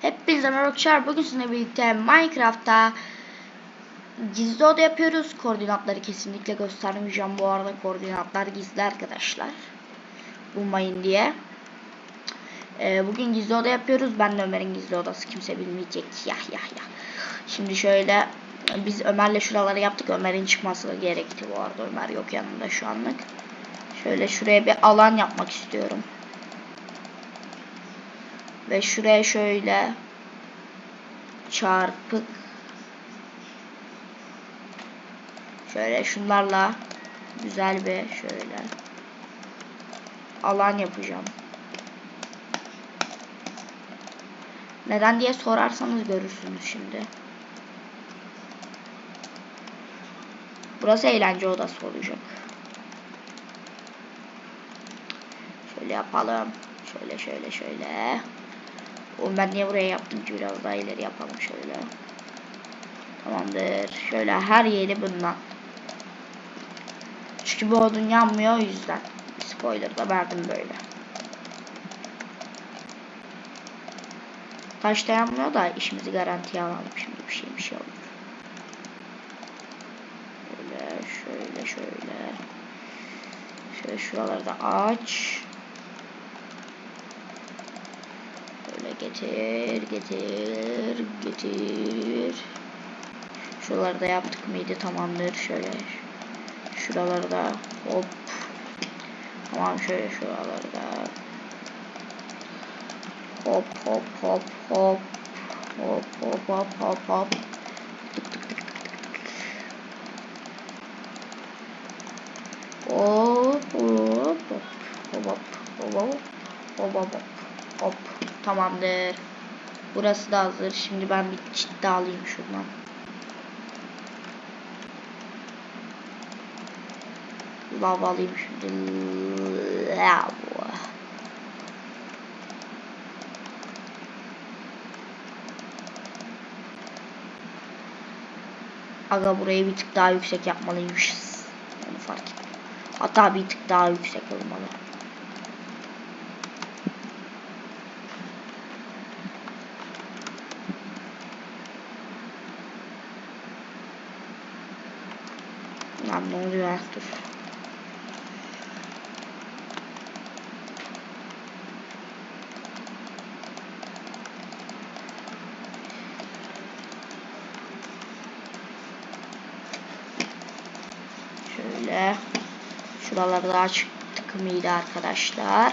Hepinize merhaba arkadaşlar. Bugün sizinle birlikte Minecraft'ta gizli oda yapıyoruz. Koordinatları kesinlikle göstermeyeceğim. Bu arada koordinatlar gizli arkadaşlar. Bulmayın diye. Ee, bugün gizli oda yapıyoruz. Ben de Ömer'in gizli odası. Kimse bilmeyecek. Yah yah yah. Şimdi şöyle biz Ömer'le şuraları yaptık. Ömer'in çıkması gerekti bu arada. Ömer yok yanımda şu anlık. Şöyle şuraya bir alan yapmak istiyorum. Ve şuraya şöyle çarpık şöyle şunlarla güzel bir şöyle alan yapacağım. Neden diye sorarsanız görürsünüz şimdi. Burası eğlence odası olacak. Şöyle yapalım. Şöyle şöyle şöyle. Oğlum ben niye buraya yaptım ki biraz daha ileri yapalım şöyle. Tamamdır. Şöyle her yeri bundan. Çünkü bu odun yanmıyor o yüzden. Spoiler da verdim böyle. Taş da yanmıyor da işimizi garantiye alalım. Şimdi bir şey bir şey olur. Şöyle şöyle şöyle. Şöyle şuraları da aç. Böyle getir, getir, getir. Şuraları da yaptık mıydı? Tamamdır. Şöyle şuraları da hop. Tamam şöyle şuraları da hop hop hop hop hop hop hop hop hop tık tık tık tık tık hop hop hop hop hop hop hop hop hop hop hop tamamdır burası da hazır şimdi ben bir daha alayım şuradan lav alayım şimdi lav Aga burayı bir tık daha yüksek yapmalıymışız. Onu fark ettim. Hatta bir tık daha yüksek olmalı. Ne oluyor? Dur. Şöyle. Şuraları da açtık mıydı arkadaşlar?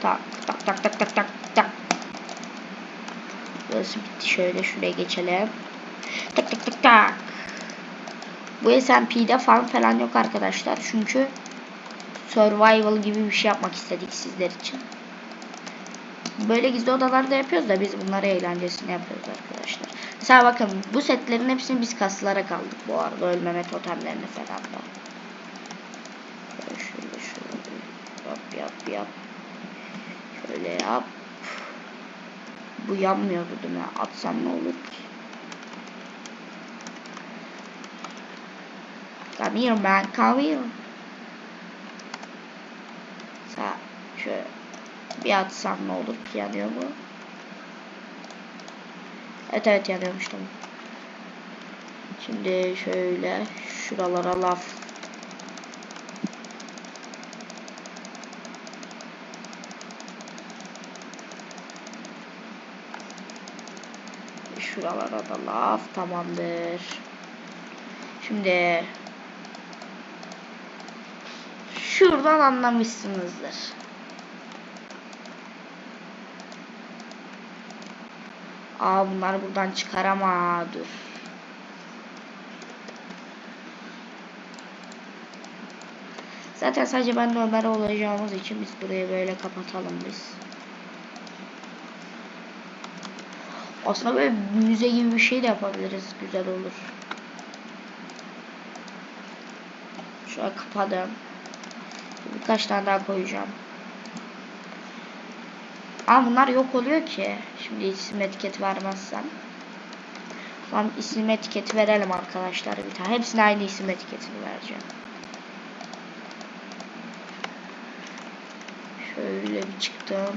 tak tak tak tak tak tak tak. Burası bitti. Şöyle şuraya geçelim. Tak tak tak tak. Bu SMP'de farm falan yok arkadaşlar. Çünkü survival gibi bir şey yapmak istedik sizler için. Böyle gizli odalarda yapıyoruz da biz bunları eğlencesine yapıyoruz arkadaşlar. Mesela bakın bu setlerin hepsini biz kaslara kaldık bu arada ölmeme totemlerini falan da. Şöyle şöyle yap yap yap. Şöyle yap. Bu yanmıyordu değil mi? Atsam ne olur ki? Come here man, come here. Mesela şöyle bir atsam ne olur ki yanıyor mu? Evet evet yanıyormuş tamam. Şimdi şöyle şuralara laf. şuralara da laf tamamdır. Şimdi şuradan anlamışsınızdır. Aa bunları buradan çıkarama. Zaten sadece ben de olacağımız için biz burayı böyle kapatalım biz. Aslında böyle müze gibi bir şey de yapabiliriz. Güzel olur. Şöyle kapadım. Birkaç tane daha koyacağım. Ama bunlar yok oluyor ki. Şimdi isim etiket vermezsem. Tamam isim etiketi verelim arkadaşlar bir tane. Hepsine aynı isim etiketini vereceğim. Şöyle bir çıktım.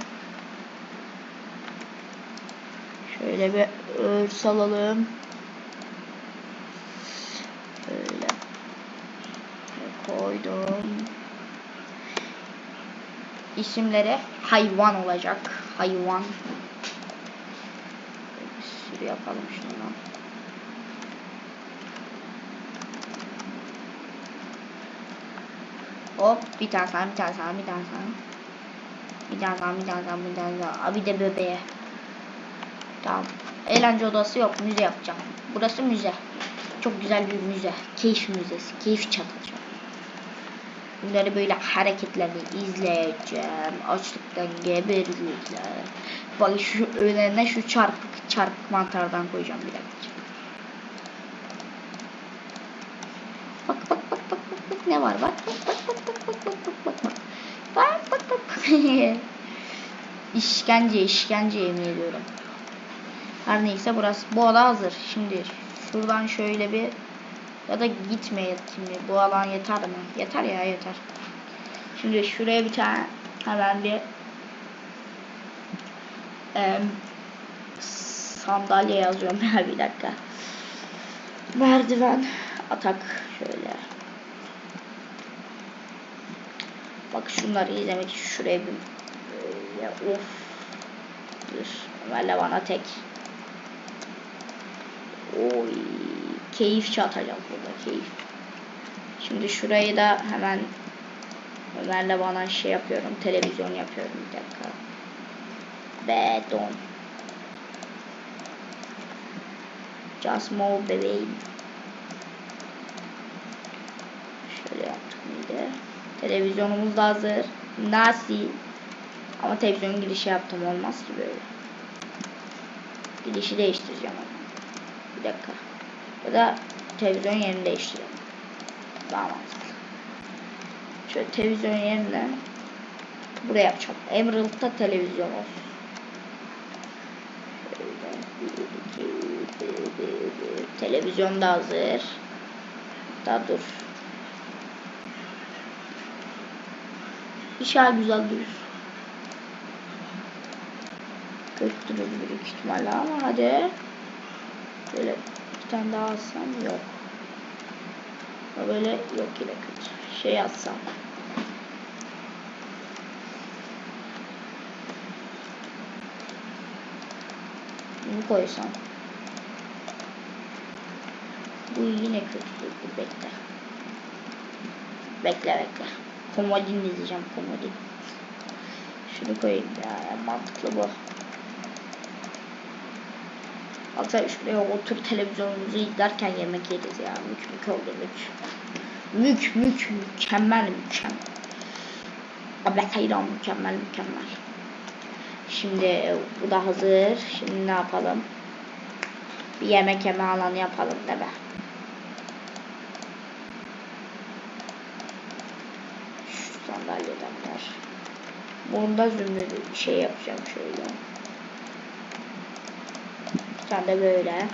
Şöyle bir örs alalım. Şöyle. Koydum. İsimleri hayvan olacak. Hayvan. Bir sürü yapalım şundan. Hop bir tane sana bir tane sana bir tane sana. Bir tane daha bir tane daha bir tane daha. Bir de bebeğe. Tamam. Eğlence odası yok. Müze yapacağım. Burası müze. Çok güzel bir müze. Keyif müzesi. Keyif çatacağım. Bunları böyle hareketlerini izleyeceğim. Açlıktan geberecekler. Bak şu önlerine şu çarpık çarpık mantardan koyacağım bir dakika. Bak bak bak bak bak bak ne var bak bak bak bak bak bak bak bak bak bak bak bak bak işkence işkence yemin ediyorum. Her neyse burası bu oda hazır. Şimdi şuradan şöyle bir ya da gitmeye şimdi bu alan yeter mi? Yeter ya yeter. Şimdi şuraya bir tane hemen bir e, sandalye yazıyorum ya bir dakika. Merdiven atak şöyle. Bak şunları izlemek şuraya bir böyle of. Dur. Ömer'le bana tek. Oy. Keyif çatacağım burada keyif. Şimdi şurayı da hemen Ömer'le bana şey yapıyorum. Televizyon yapıyorum bir dakika. Beton. Just move bebeğim. Şöyle yaptık mıydı? Televizyonumuz da hazır. Nasi. Ama televizyon girişi yaptım olmaz ki böyle. Girişi değiştireceğim ama. Bir dakika. Ya da televizyon yerini değiştirelim. Daha mantıklı. Şöyle televizyon yerine buraya yapacağım. Emerald'da televizyon olsun. Televizyon da hazır. Daha dur. İnşallah güzel durur. Kötü durur büyük ihtimalle ama hadi. Böyle bir tane daha alsam yok. Böyle yok yine kötü. Şey atsam. Bunu koysam. Bu yine kötü. Bekle. Bekle bekle. Komodin izleyeceğim komodin. Şunu koyayım ya, ya mantıklı bu. Hatta şuraya otur televizyonumuzu izlerken yemek yeriz ya. Mük mük oldu mük. Mük mük mükemmel mükemmel. Abla hayran mükemmel mükemmel. Şimdi bu da hazır. Şimdi ne yapalım? Bir yemek yeme alanı yapalım mi? Şu sandalyeden var. Bunda zümrüt şey yapacağım şöyle. Bir tane de böyle.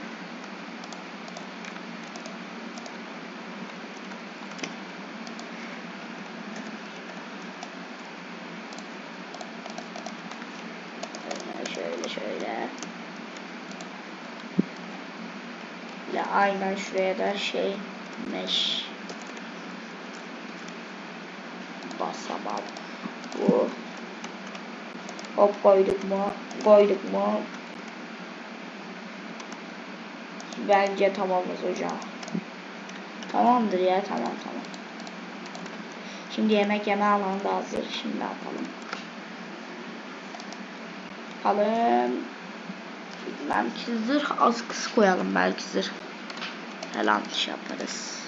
Şöyle şöyle. Ve aynen şuraya da şey mesh basamam. Bu hop koyduk mu? Koyduk mu? Bence tamamız hocam. Tamamdır ya tamam tamam. Şimdi yemek yeme alanı da hazır. Şimdi ne yapalım? Yapalım. Belki zırh az kıs koyalım belki zırh. Falan şey yaparız.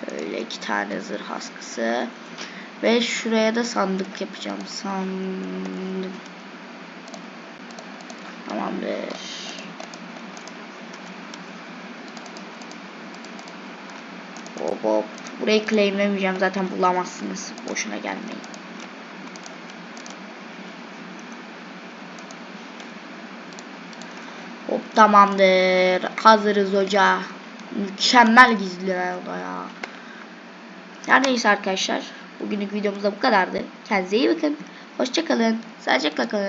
Şöyle iki tane zırh askısı. Ve şuraya da sandık yapacağım. Sandım. Tamamdır. Hop hop. Burayı claimlemeyeceğim zaten bulamazsınız. Boşuna gelmeyin. Hop tamamdır. Hazırız hoca. Mükemmel gizli oda ya. Her neyse arkadaşlar. Bugünlük videomuz da bu kadardı. Kendinize iyi bakın. Hoşçakalın. Sağlıcakla kalın.